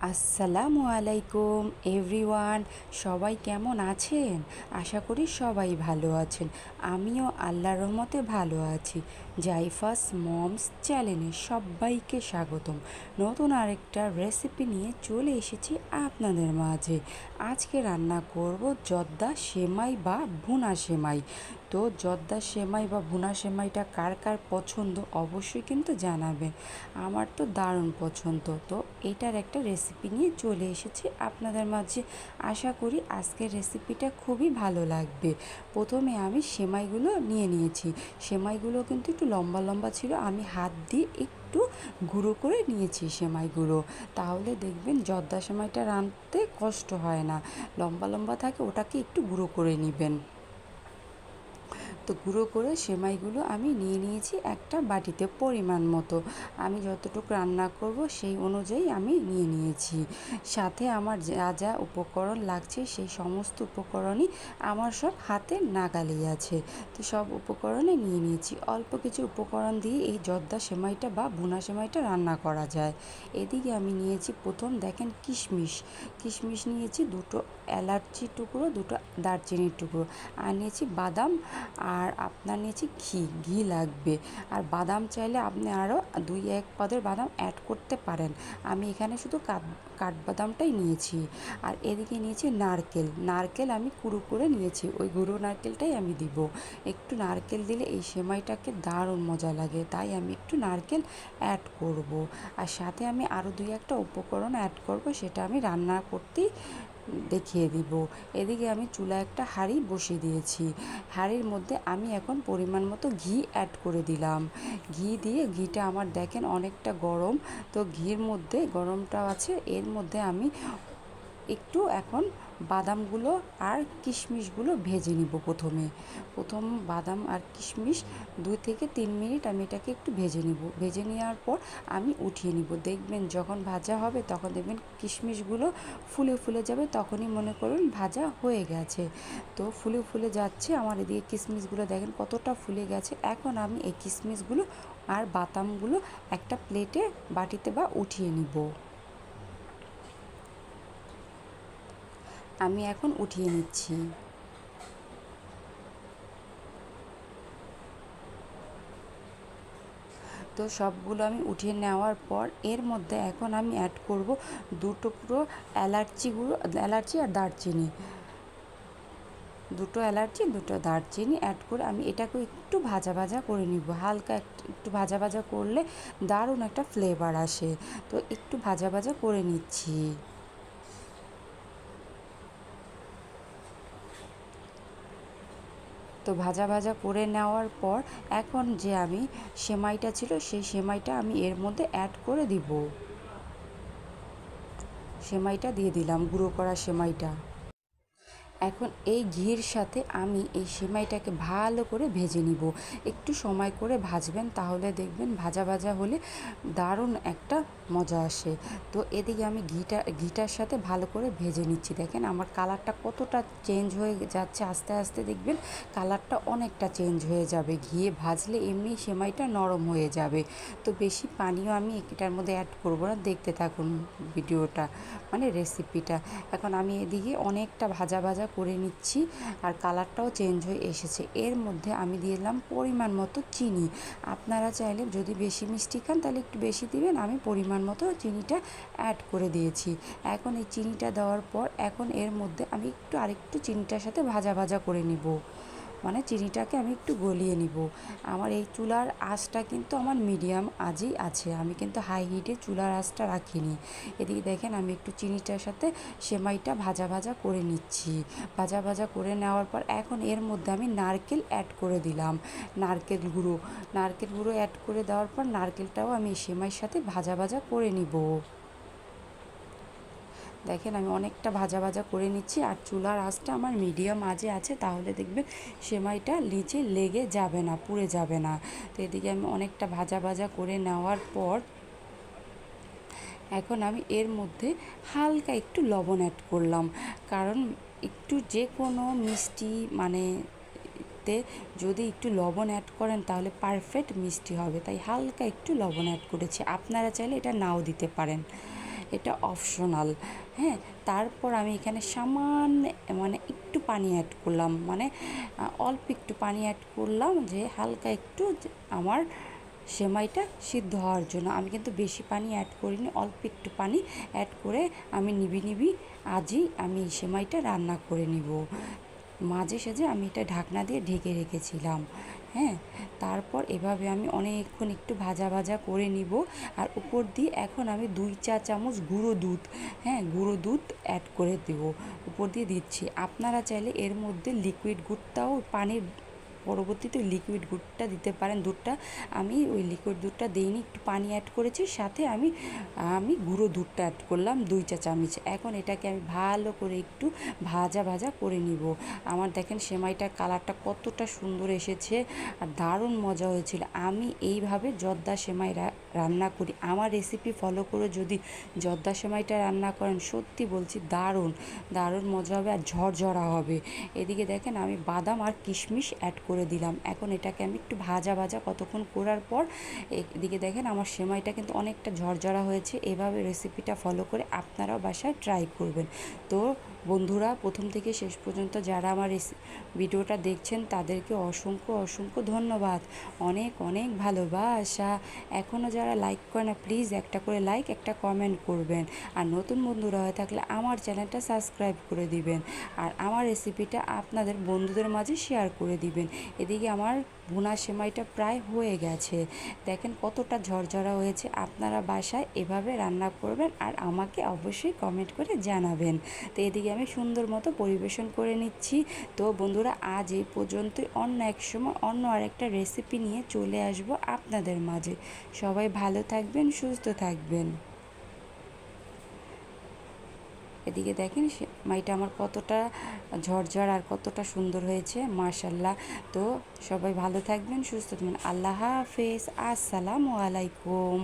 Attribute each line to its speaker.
Speaker 1: আসসালামু আলাইকুম এভরিওয়ান, সবাই কেমন আছেন? আশা করি সবাই ভালো আছেন। আমিও আল্লাহর রহমতে ভালো আছি। জাইফাস মমস চ্যানেলে সবাইকে স্বাগতম। নতুন আরেকটা রেসিপি নিয়ে চলে এসেছি আপনাদের মাঝে। আজকে রান্না করব জর্দা সেমাই বা ভুনা সেমাই। তো জর্দা সেমাই বা ভুনা সেমাইটা কার কার পছন্দ অবশ্যই কিন্তু জানাবেন আমার তো দারুণ পছন্দ। তো এটার একটা রেসিপি নিয়ে চলে এসেছি আপনাদের মাঝে। আশা করি আজকের রেসিপিটা খুবই ভালো লাগবে। প্রথমে আমি সেমাইগুলো নিয়ে নিয়েছি। সেমাইগুলো কিন্তু একটু লম্বা লম্বা ছিল। আমি হাত দিয়ে একটু গুঁড়ো করে নিয়েছি সেমাইগুলো। তাহলে দেখবেন জর্দা সেমাইটা রাঁধতে কষ্ট হয় না। লম্বা লম্বা থাকে, ওটাকে একটু গুঁড়ো করে নেবেন। তো গুঁড়ো করে সেমাইগুলো আমি নিয়ে নিয়েছি একটা বাটিতে পরিমাণ মতো। আমি যতটুকু রান্না করব সেই অনুযায়ী আমি নিয়ে নিয়েছি। সাথে আমার যা যা উপকরণ লাগছে সেই সমস্ত উপকরণই আমার সব হাতে নাগালেই আছে। তো সব উপকরণে নিয়ে নিয়েছি। অল্প কিছু উপকরণ দিয়ে এই জর্দা সেমাইটা বা ভুনা সেমাইটা রান্না করা যায়। এদিকে আমি নিয়েছি প্রথম দেখেন কিশমিশ। কিশমিশ নিয়েছি দুটো এলাচি টুকরো, দুটো দারচিনির টুকরো। আর নিয়েছি বাদাম আর আপনার নিয়েছি ঘি ঘি লাগবে। আর বাদাম চাইলে আপনি আরও দুই এক পাদের বাদাম অ্যাড করতে পারেন। আমি এখানে শুধু কাঠ কাঠবাদামটাই নিয়েছি। আর এদিকে নিয়েছি নারকেল। নারকেল আমি কুড়ো করে নিয়েছি। ওই গুঁড়ো নারকেলটাই আমি দিব। একটু নারকেল দিলে এই সেমাইটাকে দারুণ মজা লাগে। তাই আমি একটু নারকেল অ্যাড করব। আর সাথে আমি আরও দুই একটা উপকরণ অ্যাড করব। সেটা আমি রান্না করতেই দেখিয়ে দিব। এদিকে আমি চুলা একটা হাঁড়ি বসিয়ে দিয়েছি। হাঁড়ির মধ্যে আমি এখন পরিমাণ মতো ঘি অ্যাড করে দিলাম। ঘি দিয়ে ঘিটা আমার দেখেন অনেকটা গরম। তো ঘির মধ্যে গরমটা আছে, এর মধ্যে আমি একটু এখন বাদামগুলো আর কিশমিশগুলো ভেজে নিব প্রথমে। প্রথম বাদাম আর কিশমিশ দুই থেকে তিন মিনিট আমি এটাকে একটু ভেজে নিব। ভেজে নেওয়ার পর আমি উঠিয়ে নিব। দেখবেন যখন ভাজা হবে তখন দেখবেন কিশমিশগুলো ফুলে ফুলে যাবে, তখনই মনে করুন ভাজা হয়ে গেছে। তো ফুলে ফুলে যাচ্ছে, আমার এদিকে কিশমিশগুলো দেখেন কতটা ফুলে গেছে। এখন আমি এই কিশমিশগুলো আর বাদামগুলো একটা প্লেটে বাটিতে বা উঠিয়ে নিব। আমি এখন উঠিয়ে নিচ্ছি। তো সবগুলো আমি উঠিয়ে নেওয়ার পর এর মধ্যে এখন আমি অ্যাড করব দুটো পুরো গুঁড়ো এলাচি আর দারচিনি। দুটো এলাচি দুটো দারচিনি অ্যাড করে আমি এটাকে একটু ভাজা ভাজা করে নিব। হালকা একটু ভাজা ভাজা করলে দারুণ একটা ফ্লেভার আসে। তো একটু ভাজা ভাজা করে নিচ্ছি। তো ভাজা ভাজা করে নেওয়ার পর এখন যে আমি সেমাইটা ছিল, সেই সেমাইটা আমি এর মধ্যে অ্যাড করে দিব। সেমাইটা দিয়ে দিলাম, গুঁড়ো করা সেমাইটা। এখন এই ঘির সাথে আমি এই সেমাইটাকে ভালো করে ভেজে নিব। একটু সময় করে ভাজবেন, তাহলে দেখবেন ভাজা ভাজা হলে দারুণ একটা মজা আসে। তো এদিকে আমি ঘিটা, ঘিটার সাথে ভালো করে ভেজে নিচ্ছি। দেখেন আমার কালারটা কতটা চেঞ্জ হয়ে যাচ্ছে, আস্তে আস্তে দেখবেন কালারটা অনেকটা চেঞ্জ হয়ে যাবে। ঘিয়ে ভাজলে এমনি সেমাইটা নরম হয়ে যাবে। তো বেশি পানিও আমি এটার মধ্যে অ্যাড করব না। দেখতে থাকুন ভিডিওটা মানে রেসিপিটা এখন আমি এদিকে অনেকটা ভাজা ভাজা করে নিচ্ছি আর কালারটাও চেঞ্জ হয়ে এসেছে। এর মধ্যে আমি দিলাম পরিমাণ মতো চিনি। আপনারা চাইলে যদি বেশি মিষ্টি খান তাহলে একটু বেশি দিবেন। আমি পরিমাণ মতো চিনিটা অ্যাড করে দিয়েছি। এখন এই চিনিটা দেওয়ার পর এখন এর মধ্যে আমি একটু আরেকটু চিনিটার সাথে ভাজা ভাজা করে নিব। মানে চিনিটাকে আমি একটু গলিয়ে নিব। আমার এই চুলার আঁচটা কিন্তু আমার মিডিয়াম আজই আছে। আমি কিন্তু হাই হিটে চুলার আঁচটা রাখিনি। এদিকে দেখেন আমি একটু চিনিটার সাথে সেমাইটা ভাজা ভাজা করে নিচ্ছি। ভাজা ভাজা করে নেওয়ার পর এখন এর মধ্যে আমি নারকেল অ্যাড করে দিলাম। নারকেল গুঁড়ো। নারকেল গুঁড়ো অ্যাড করে দেওয়ার পর নারকেলটাও আমি সেমাইয়ের সাথে ভাজা ভাজা করে নিব। দেখেন আমি অনেকটা ভাজা ভাজা করে নিচ্ছি আর চুলার আঁচটা আমার মিডিয়াম আজে আছে, তাহলে দেখবেন সেমাইটা নিচে লেগে যাবে না, পুড়ে যাবে না। তো এদিকে আমি অনেকটা ভাজা ভাজা করে নেওয়ার পর এখন আমি এর মধ্যে হালকা একটু লবণ অ্যাড করলাম। কারণ একটু যে কোনো মিষ্টি মানে যদি একটু লবণ অ্যাড করেন, তাহলে পারফেক্ট মিষ্টি হবে। তাই হালকা একটু লবণ অ্যাড করেছি। আপনারা চাইলে এটা নাও দিতে পারেন। এটা অপশনাল হ্যাঁ? তারপর আমি এখানে সামান্য মানে একটু পানি অ্যাড করলাম মানে অল্প একটু পানি অ্যাড করলাম যে হালকা একটু আমার সেমাইটা সিদ্ধ হওয়ার জন্য। আমি কিন্তু বেশি পানি অ্যাড করিনি, অল্প একটু পানি অ্যাড করে আমি নিবি নিবি আজই আমি সেমাইটা রান্না করে নিব। মাঝে সাঝে আমি এটা ঢাকনা দিয়ে ঢেকে রেখেছিলাম হ্যাঁ? তারপর এভাবে আমি অনেকক্ষণ একটু ভাজা ভাজা করে নিব আর উপর দিয়ে এখন আমি দুই চা চামচ গুঁড়ো দুধ হ্যাঁ গুঁড়ো দুধ অ্যাড করে দেব। উপর দিয়ে দিচ্ছি। আপনারা চাইলে এর মধ্যে লিকুইড গুড়টাও পানির পরবর্তীতে লিকুইড গুড়টা দিতে পারেন দুধটা। আমি ওই লিকুইড দুধটা দিইনি, একটু পানি অ্যাড করেছি, সাথে আমি আমি গুঁড়ো দুধটা অ্যাড করলাম, দুই চা চামচ। এখন এটাকে আমি ভালো করে একটু ভাজা ভাজা করে নিব। আমার দেখেন সেমাইটার কালারটা কতটা সুন্দর এসেছে, আর দারুণ মজা হয়েছিল। আমি এইভাবে জর্দা সেমাই রা- রান্না করি। আমার রেসিপি ফলো করে যদি জর্দা সেমাইটা রান্না করেন, সত্যি বলছি দারুণ দারুণ মজা হবে আর ঝরঝরা হবে। এদিকে দেখেন আমি বাদাম আর কিশমিশ অ্যাড করে দিলাম। এখন এটাকে আমি একটু ভাজা ভাজা কতক্ষণ করার পর এদিকে দেখেন আমার সেমাইটা কিন্তু অনেকটা ঝরঝরা হয়েছে। এভাবে রেসিপিটা ফলো করে আপনারাও বাসায় ট্রাই করবেন। তো বন্ধুরা, প্রথম থেকে শেষ পর্যন্ত যারা আমার ভিডিওটা দেখছেন, তাদেরকে অসংখ্য অসংখ্য ধন্যবাদ। অনেক অনেক ভালোবাসা। এখনও যারা লাইক করে না প্লিজ একটা করে লাইক একটা কমেন্ট করবেন। আর নতুন বন্ধুরা হয়ে থাকলে আমার চ্যানেলটা সাবস্ক্রাইব করে দিবেন। আর আমার রেসিপিটা আপনাদের বন্ধুদের মাঝে শেয়ার করে দিবেন। এদিকে আমার ভুনা সেমাইটা প্রায় হয়ে গেছে। দেখেন কতটা ঝরঝরা হয়েছে। আপনারা বাসায় এভাবে রান্না করবেন আর আমাকে অবশ্যই কমেন্ট করে জানাবেন। তো এদিকে আমি সুন্দর মতো পরিবেশন করে নিচ্ছি। তো বন্ধুরা, আজ এই পর্যন্তই। অন্য এক সময় অন্য আরেকটা রেসিপি নিয়ে চলে আসব আপনাদের মাঝে। সবাই ভালো থাকবেন, সুস্থ থাকবেন। এদিকে দেখেন মাইটা আমার কতটা ঝরঝর আর কতটা সুন্দর হয়েছে মাশাল্লাহ তো সবাই ভালো থাকবেন, সুস্থ থাকবেন। আল্লাহ হাফেজ। আসসালামু আলাইকুম।